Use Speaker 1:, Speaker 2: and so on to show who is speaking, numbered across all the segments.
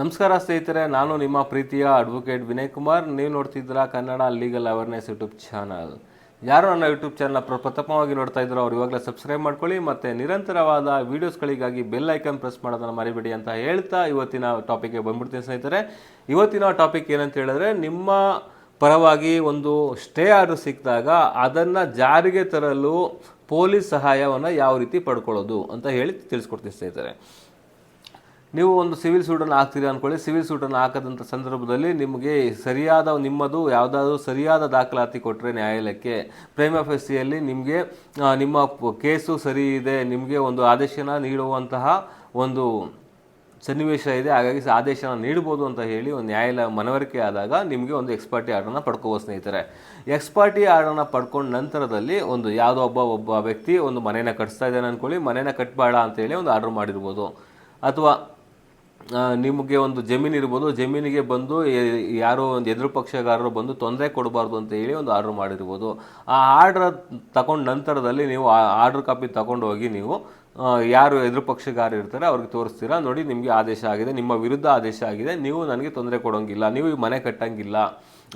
Speaker 1: ನಮಸ್ಕಾರ ಸ್ನೇಹಿತರೆ, ನಾನು ನಿಮ್ಮ ಪ್ರೀತಿಯ ಅಡ್ವೊಕೇಟ್ ವಿನಯ್ ಕುಮಾರ್. ನೀವು ನೋಡ್ತಿದ್ದೀರಾ Kannada legal awareness YouTube channel ಯಾರು ನನ್ನ ಯೂಟ್ಯೂಬ್ ಚಾನಲ್ ಪ್ರಥಮವಾಗಿ ನೋಡ್ತಾ ಇದ್ರು ಅವ್ರು ಇವಾಗಲೇ ಸಬ್ಸ್ಕ್ರೈಬ್ ಮಾಡ್ಕೊಳ್ಳಿ ಮತ್ತು ನಿರಂತರವಾದ ವೀಡಿಯೋಸ್ಗಳಿಗಾಗಿ ಬೆಲ್ ಐಕನ್ ಪ್ರೆಸ್ ಮಾಡೋದನ್ನು ಮರಿಬೇಡಿ ಅಂತ ಹೇಳ್ತಾ ಇವತ್ತಿನ ಟಾಪಿಕ್ಗೆ ಬಂದ್ಬಿಡ್ತೀನಿ ಸ್ನೇಹಿತರೆ. ಇವತ್ತಿನ ಟಾಪಿಕ್ ಏನಂತ ಹೇಳಿದ್ರೆ, ನಿಮ್ಮ ಪರವಾಗಿ ಒಂದು ಸ್ಟೇ ಆರ್ಡರ್ ಸಿಕ್ಕಿದಾಗ ಅದನ್ನು ಜಾರಿಗೆ ತರಲು ಪೊಲೀಸ್ ಸಹಾಯವನ್ನು ಯಾವ ರೀತಿ ಪಡ್ಕೊಳ್ಳೋದು ಅಂತ ಹೇಳಿ ತಿಳಿಸ್ಕೊಡ್ತೀನಿ ಸ್ನೇಹಿತರೆ. ನೀವು ಒಂದು ಸಿವಿಲ್ ಸೂಟನ್ನು ಹಾಕ್ತೀರಿ ಅಂದ್ಕೊಳ್ಳಿ. ಸಿವಿಲ್ ಸೂಟನ್ನು ಹಾಕದಂಥ ಸಂದರ್ಭದಲ್ಲಿ ನಿಮಗೆ ಸರಿಯಾದ ನಿಮ್ಮದು ಯಾವುದಾದ್ರೂ ಸರಿಯಾದ ದಾಖಲಾತಿ ಕೊಟ್ಟರೆ ನ್ಯಾಯಾಲಯಕ್ಕೆ ಪ್ರೇಮ ಫೆಸ್ಟಿಯಲ್ಲಿ ನಿಮಗೆ ನಿಮ್ಮ ಕೇಸು ಸರಿ ಇದೆ, ನಿಮಗೆ ಒಂದು ಆದೇಶನ ನೀಡುವಂತಹ ಒಂದು ಸನ್ನಿವೇಶ ಇದೆ. ಹಾಗಾಗಿ ಆದೇಶನ ನೀಡ್ಬೋದು ಅಂತ ಹೇಳಿ ಒಂದು ನ್ಯಾಯಾಲಯ ಮನವರಿಕೆ ಆದಾಗ ನಿಮಗೆ ಒಂದು ಎಕ್ಸ್ಪರ್ಟಿ ಆರ್ಡರ್ನ ಪಡ್ಕೋಬೋದು ಸ್ನೇಹಿತರೆ. ಎಕ್ಸ್ಪರ್ಟಿ ಆರ್ಡರ್ನ ಪಡ್ಕೊಂಡ ನಂತರದಲ್ಲಿ ಒಂದು ಯಾವುದೋ ಒಬ್ಬ ಒಬ್ಬ ವ್ಯಕ್ತಿ ಒಂದು ಮನೇನ ಕಟ್ಸ್ತಾ ಇದ್ದಾನೆ ಅಂದ್ಕೊಳ್ಳಿ. ಮನೇನ ಕಟ್ಟಬೇಡ ಅಂತೇಳಿ ಒಂದು ಆರ್ಡರ್ ಮಾಡಿರ್ಬೋದು. ಅಥವಾ ನಿಮಗೆ ಒಂದು ಜಮೀನು ಇರ್ಬೋದು, ಜಮೀನಿಗೆ ಬಂದು ಯಾರೋ ಒಂದು ಎದುರು ಪಕ್ಷಗಾರರು ಬಂದು ತೊಂದರೆ ಕೊಡಬಾರ್ದು ಅಂತ ಹೇಳಿ ಒಂದು ಆರ್ಡ್ರ್ ಮಾಡಿರ್ಬೋದು. ಆ ಆರ್ಡ್ರ್ ತಗೊಂಡ ನಂತರದಲ್ಲಿ ನೀವು ಆ ಆರ್ಡ್ರ್ ಕಾಪಿ ತಗೊಂಡು ಹೋಗಿ ನೀವು ಯಾರು ಎದುರು ಪಕ್ಷಗಾರ ಇರ್ತಾರೆ ಅವ್ರಿಗೆ ತೋರಿಸ್ತೀರಾ? ನೋಡಿ ನಿಮಗೆ ಆದೇಶ ಆಗಿದೆ, ನಿಮ್ಮ ವಿರುದ್ಧ ಆದೇಶ ಆಗಿದೆ, ನೀವು ನನಗೆ ತೊಂದರೆ ಕೊಡೋಂಗಿಲ್ಲ, ನೀವು ಮನೆ ಕಟ್ಟಂಗಿಲ್ಲ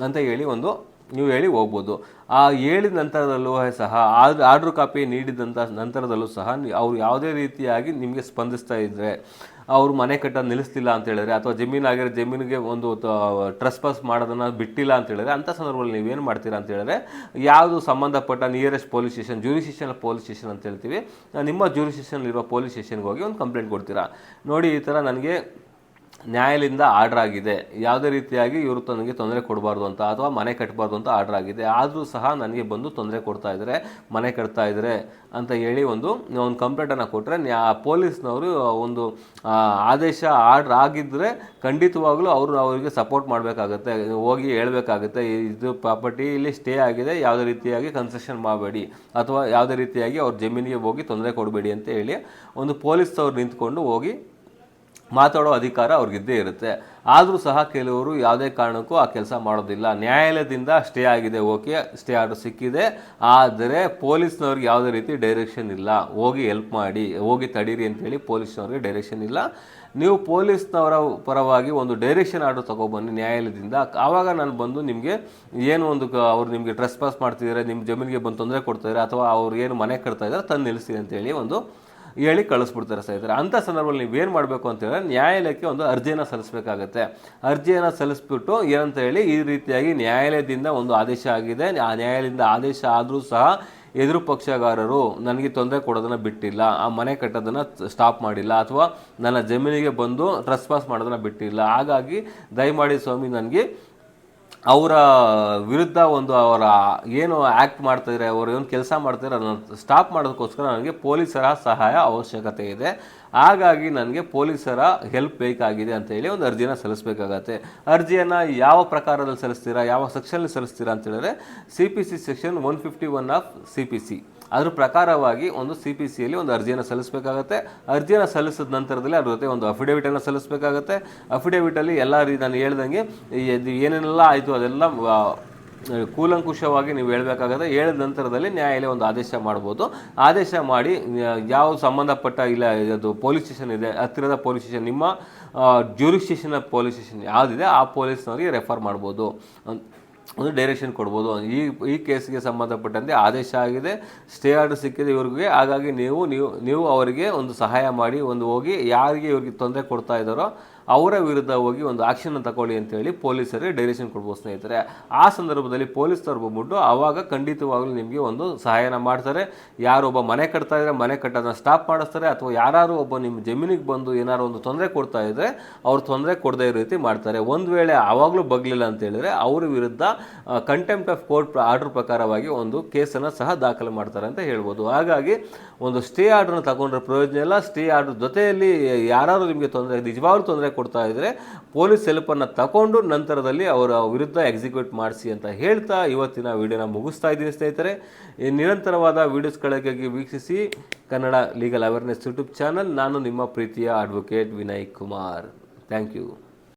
Speaker 1: ಅಂತ ಹೇಳಿ ಒಂದು ನೀವು ಹೇಳಿ ಹೋಗ್ಬೋದು. ಆ ಹೇಳಿದ ನಂತರದಲ್ಲೂ ಸಹ ಆರ್ಡ್ರ್ ಆರ್ಡ್ರ್ ಕಾಪಿ ನೀಡಿದಂಥ ನಂತರದಲ್ಲೂ ಸಹ, ಅವ್ರು ಯಾವುದೇ ರೀತಿಯಾಗಿ ನಿಮಗೆ ಸ್ಪಂದಿಸ್ತಾ ಇದ್ದರೆ ಅವ್ರು ಮನೆ ಕಟ್ಟೋದು ನಿಲ್ಲಿಸ್ತಿಲ್ಲ ಅಂತ ಹೇಳಿದ್ರೆ, ಅಥವಾ ಜಮೀನು ಆಗಿರೋ ಜಮೀನಿಗೆ ಒಂದು ಟ್ರಸ್ ಪಾಸ್ ಮಾಡೋದನ್ನು ಬಿಟ್ಟಿಲ್ಲ ಅಂತ ಹೇಳಿದ್ರೆ, ಅಂಥ ಸಂದರ್ಭದಲ್ಲಿ ನೀವೇನು ಮಾಡ್ತೀರಾ ಅಂತ ಹೇಳಿದ್ರೆ, ಯಾವುದು ಸಂಬಂಧಪಟ್ಟ nearest police station jurisdiction police station ಅಂತ ಹೇಳ್ತೀವಿ, ನಿಮ್ಮ ಜ್ಯೂರಿಸ್ಟೇಷನ್ ಇರುವ ಪೊಲೀಸ್ ಸ್ಟೇಷನ್ಗೆ ಹೋಗಿ ಒಂದು ಕಂಪ್ಲೇಂಟ್ ಕೊಡ್ತೀರಾ. ನೋಡಿ ಈ ಥರ ನನಗೆ ನ್ಯಾಯಾಲಯದಿಂದ ಆರ್ಡರ್ ಆಗಿದೆ. ಯಾವುದೇ ರೀತಿಯಾಗಿ ಇವರು ತನಗೆ ತೊಂದರೆ ಕೊಡಬಾರ್ದು ಅಂತ ಅಥವಾ ಮನೆ ಕಟ್ಟಬಾರ್ದು ಅಂತ ಆರ್ಡರ್ ಆಗಿದೆ. ಆದರೂ ಸಹ ನನಗೆ ಬಂದು ತೊಂದರೆ ಕೊಡ್ತಾ ಇದ್ದಾರೆ ಮನೆ ಕಟ್ತಾ ಇದ್ದಾರೆ ಅಂತ ಹೇಳಿ ಒಂದು ಒಂದು ಕಂಪ್ಲೇಂಟನ್ನು ಕೊಟ್ಟರೆ ನ್ಯಾ, ಪೊಲೀಸ್ನವರು ಒಂದು ಆದೇಶ ಆರ್ಡ್ರ್ ಆಗಿದ್ದರೆ ಖಂಡಿತವಾಗ್ಲೂ ಅವರು ಅವರಿಗೆ ಸಪೋರ್ಟ್ ಮಾಡಬೇಕಾಗತ್ತೆ, ಹೋಗಿ ಹೇಳಬೇಕಾಗತ್ತೆ, ಇದು ಪ್ರಾಪರ್ಟಿ ಇಲ್ಲಿ ಸ್ಟೇ ಆಗಿದೆ, ಯಾವುದೇ ರೀತಿಯಾಗಿ ಕನ್ಸ್ಟ್ರಕ್ಷನ್ ಮಾಡಬೇಡಿ ಅಥವಾ ಯಾವುದೇ ರೀತಿಯಾಗಿ ಅವ್ರ ಜಮೀನಿಗೆ ಹೋಗಿ ತೊಂದರೆ ಕೊಡಬೇಡಿ ಅಂತ ಹೇಳಿ ಒಂದು ಪೊಲೀಸ್ನವ್ರು ನಿಂತ್ಕೊಂಡು ಹೋಗಿ ಮಾತಾಡೋ ಅಧಿಕಾರ ಅವ್ರಿಗಿದ್ದೇ ಇರುತ್ತೆ. ಆದರೂ ಸಹ ಕೆಲವರು ಯಾವುದೇ ಕಾರಣಕ್ಕೂ ಆ ಕೆಲಸ ಮಾಡೋದಿಲ್ಲ. ನ್ಯಾಯಾಲಯದಿಂದ ಸ್ಟೇ ಆಗಿದೆ, ಓಕೆ, ಸ್ಟೇ ಆರ್ಡರ್ ಸಿಕ್ಕಿದೆ. ಆದರೆ ಪೊಲೀಸ್ನವ್ರಿಗೆ ಯಾವುದೇ ರೀತಿ ಡೈರೆಕ್ಷನ್ ಇಲ್ಲ. ಹೋಗಿ ಹೆಲ್ಪ್ ಮಾಡಿ, ಹೋಗಿ ತಡೀರಿ ಅಂತೇಳಿ ಪೊಲೀಸ್ನವ್ರಿಗೆ ಡೈರೆಕ್ಷನ್ ಇಲ್ಲ. ನೀವು ಪೊಲೀಸ್ನವರ ಪರವಾಗಿ ಒಂದು ಡೈರೆಕ್ಷನ್ ಆರ್ಡರ್ ತೊಗೊಬನ್ನಿ ನ್ಯಾಯಾಲಯದಿಂದ. ಆವಾಗ ನಾನು ಬಂದು ನಿಮಗೆ ಏನು ಒಂದು ಅವ್ರು ನಿಮಗೆ ಟ್ರೆಸ್ ಪಾಸ್ ಮಾಡ್ತಿದ್ದಾರೆ ನಿಮ್ಮ ಜಮೀನಿಗೆ ಬಂದು ತೊಂದರೆ ಕೊಡ್ತಿದ್ದಾರೆ ಅಥವಾ ಅವ್ರು ಏನು ಮನೆ ಕಟ್ತಾ ಇದ್ದಾರೆ ತಂದು ನಿಲ್ಲಿಸಿ ಅಂತೇಳಿ ಒಂದು ಹೇಳಿ ಕಳಿಸ್ಬಿಡ್ತಾರೆ ಸ್ನೇಹಿತರೆ. ಅಂಥ ಸಂದರ್ಭದಲ್ಲಿ ನೀವೇನು ಮಾಡಬೇಕು ಅಂತ ಹೇಳಿದ್ರೆ ನ್ಯಾಯಾಲಯಕ್ಕೆ ಒಂದು ಅರ್ಜಿಯನ್ನು ಸಲ್ಲಿಸಬೇಕಾಗತ್ತೆ. ಅರ್ಜಿಯನ್ನು ಸಲ್ಲಿಸ್ಬಿಟ್ಟು ಏನಂತ ಹೇಳಿ ಈ ರೀತಿಯಾಗಿ ನ್ಯಾಯಾಲಯದಿಂದ ಒಂದು ಆದೇಶ ಆಗಿದೆ. ಆ ನ್ಯಾಯಾಲಯದಿಂದ ಆದೇಶ ಆದರೂ ಸಹ ಎದುರು ಪಕ್ಷಗಾರರು ನನಗೆ ತೊಂದರೆ ಕೊಡೋದನ್ನು ಬಿಟ್ಟಿಲ್ಲ, ಆ ಮನೆ ಕಟ್ಟೋದನ್ನು ಸ್ಟಾಪ್ ಮಾಡಿಲ್ಲ ಅಥವಾ ನನ್ನ ಜಮೀನಿಗೆ ಬಂದು ಟ್ರೆಸ್ ಪಾಸ್ ಮಾಡೋದನ್ನು ಬಿಟ್ಟಿಲ್ಲ. ಹಾಗಾಗಿ ದಯಮಾಡಿ ಸ್ವಾಮಿ, ನನಗೆ ಅವರ ವಿರುದ್ಧ ಒಂದು ಅವರ ಏನು ಆ್ಯಕ್ಟ್ ಮಾಡ್ತಿದ್ದಾರೆ ಅವರು ಏನು ಕೆಲಸ ಮಾಡ್ತಿದ್ದಾರೆ ಅದನ್ನು ಸ್ಟಾಪ್ ಮಾಡೋದಕ್ಕೋಸ್ಕರ ನನಗೆ ಪೊಲೀಸರ ಸಹಾಯ ಅವಶ್ಯಕತೆ ಇದೆ. ಹಾಗಾಗಿ ನನಗೆ ಪೊಲೀಸರ ಹೆಲ್ಪ್ ಬೇಕಾಗಿದೆ ಅಂತ ಹೇಳಿ ಒಂದು ಅರ್ಜಿಯನ್ನು ಸಲ್ಲಿಸಬೇಕಾಗತ್ತೆ. ಅರ್ಜಿಯನ್ನು ಯಾವ ಪ್ರಕಾರದಲ್ಲಿ ಸಲ್ಲಿಸ್ತೀರಾ, ಯಾವ ಸೆಕ್ಷನಲ್ಲಿ ಸಲ್ಲಿಸ್ತೀರಾ ಅಂತ ಹೇಳಿದ್ರೆ C P C section one fifty one of C P C ಅದ್ರ ಪ್ರಕಾರವಾಗಿ ಒಂದು ಸಿ ಪಿ ಸಿಯಲ್ಲಿ ಒಂದು ಅರ್ಜಿಯನ್ನು ಸಲ್ಲಿಸಬೇಕಾಗತ್ತೆ. ಅರ್ಜಿಯನ್ನು ಸಲ್ಲಿಸಿದ ನಂತರದಲ್ಲಿ ಅದ್ರ ಜೊತೆ ಒಂದು ಅಫಿಡೇವಿಟನ್ನು ಸಲ್ಲಿಸಬೇಕಾಗತ್ತೆ. ಅಫಿಡೇವಿಟಲ್ಲಿ ಎಲ್ಲ ರೀ ನಾನು ಹೇಳ್ದಂಗೆ ಏನೇನೆಲ್ಲ ಆಯಿತು ಅದೆಲ್ಲ ಕೂಲಂಕುಷವಾಗಿ ನೀವು ಹೇಳಬೇಕಾಗತ್ತೆ ಹೇಳಿದ ನಂತರದಲ್ಲಿ ನ್ಯಾಯಾಲಯ ಒಂದು ಆದೇಶ ಮಾಡ್ಬೋದು. ಆದೇಶ ಮಾಡಿ ಯಾವ ಸಂಬಂಧಪಟ್ಟ ಇಲ್ಲ, ಅದು ಪೊಲೀಸ್ ಸ್ಟೇಷನ್ ಇದೆ, ಹತ್ತಿರದ ಪೊಲೀಸ್ ಸ್ಟೇಷನ್, ನಿಮ್ಮ ಜ್ಯೂರಿಸ್ಟೇಷನ್ ಪೊಲೀಸ್ ಸ್ಟೇಷನ್ ಯಾವುದಿದೆ, ಆ ಪೊಲೀಸ್ನವರಿಗೆ ರೆಫರ್ ಮಾಡ್ಬೋದು. ಒಂದು ಡೈರೆಕ್ಷನ್ ಕೊಡ್ಬೋದು. ಈ ಈ ಕೇಸ್ಗೆ ಸಂಬಂಧಪಟ್ಟಂತೆ ಆದೇಶ ಆಗಿದೆ ಸ್ಟೇ ಆರ್ಡರ್ ಸಿಕ್ಕಿದೆ ಇವ್ರಿಗೆ. ಹಾಗಾಗಿ ನೀವು ನೀವು ನೀವು ಅವರಿಗೆ ಒಂದು ಸಹಾಯ ಮಾಡಿ, ಒಂದು ಹೋಗಿ ಯಾರಿಗೆ ಇವ್ರಿಗೆ ತೊಂದರೆ ಕೊಡ್ತಾ ಇದ್ದಾರೋ ಅವರ ವಿರುದ್ಧ ಹೋಗಿ ಒಂದು ಆಕ್ಷನ್ ತಗೊಳ್ಳಿ ಅಂತೇಳಿ ಪೊಲೀಸರಿಗೆ ಡೈರೆಕ್ಷನ್ ಕೊಡ್ಬೋದು ಸ್ನೇಹಿತರೆ. ಆ ಸಂದರ್ಭದಲ್ಲಿ ಪೊಲೀಸರು ಬಂದ್ಬಿಟ್ಟು ಆವಾಗ ಖಂಡಿತವಾಗ್ಲೂ ನಿಮಗೆ ಒಂದು ಸಹಾಯನ ಮಾಡ್ತಾರೆ. ಯಾರೊಬ್ಬ ಮನೆ ಕಟ್ತಾ ಇದ್ರೆ ಮನೆ ಕಟ್ಟೋದನ್ನ ಸ್ಟಾಪ್ ಮಾಡಿಸ್ತಾರೆ. ಅಥವಾ ಯಾರು ಒಬ್ಬ ನಿಮ್ಮ ಜಮೀನಿಗೆ ಬಂದು ಏನಾದ್ರು ಒಂದು ತೊಂದರೆ ಕೊಡ್ತಾ ಇದ್ರೆ ಅವ್ರು ತೊಂದರೆ ಕೊಡದೇ ಇರೋ ರೀತಿ ಮಾಡ್ತಾರೆ. ಒಂದು ವೇಳೆ ಆವಾಗಲೂ ಬಗ್ಲಿಲ್ಲ ಅಂತ ಹೇಳಿದ್ರೆ ಅವ್ರ ವಿರುದ್ಧ ಕಂಟೆಂಪ್ಟ್ ಆಫ್ ಕೋರ್ಟ್ ಆರ್ಡರ್ ಪ್ರಕಾರವಾಗಿ ಒಂದು ಕೇಸನ್ನು ಸಹ ದಾಖಲು ಮಾಡ್ತಾರೆ ಅಂತ ಹೇಳ್ಬೋದು. ಹಾಗಾಗಿ ಒಂದು ಸ್ಟೇ ಆರ್ಡರ್ನ ತಗೊಂಡ್ರೆ ಪ್ರಯೋಜನ ಇಲ್ಲ. ಸ್ಟೇ ಆರ್ಡರ್ ಜೊತೆಯಲ್ಲಿ ಯಾರು ನಿಮಗೆ ತೊಂದರೆ, ನಿಜವಾಗ್ಲೂ ತೊಂದರೆ ಕೊಡ್ತಾ ಇದ್ದರೆ ಪೊಲೀಸ್ ಹೆಲ್ಪನ್ನು ತಗೊಂಡು ನಂತರದಲ್ಲಿ ಅವರ ವಿರುದ್ಧ ಎಕ್ಸಿಕ್ಯೂಟ್ ಮಾಡಿಸಿ ಅಂತ ಹೇಳ್ತಾ ಇವತ್ತಿನ ವಿಡಿಯೋನ ಮುಗಿಸ್ತಾ ಇದ್ದೀನಿ ಸ್ನೇಹಿತರೆ. ಈ ನಿರಂತರವಾದ ವಿಡಿಯೋಸ್ಗಳಿಗಾಗಿ ವೀಕ್ಷಿಸಿ Kannada legal awareness YouTube channel ನಾನು ನಿಮ್ಮ ಪ್ರೀತಿಯ advocate Vinay Kumar. Thank you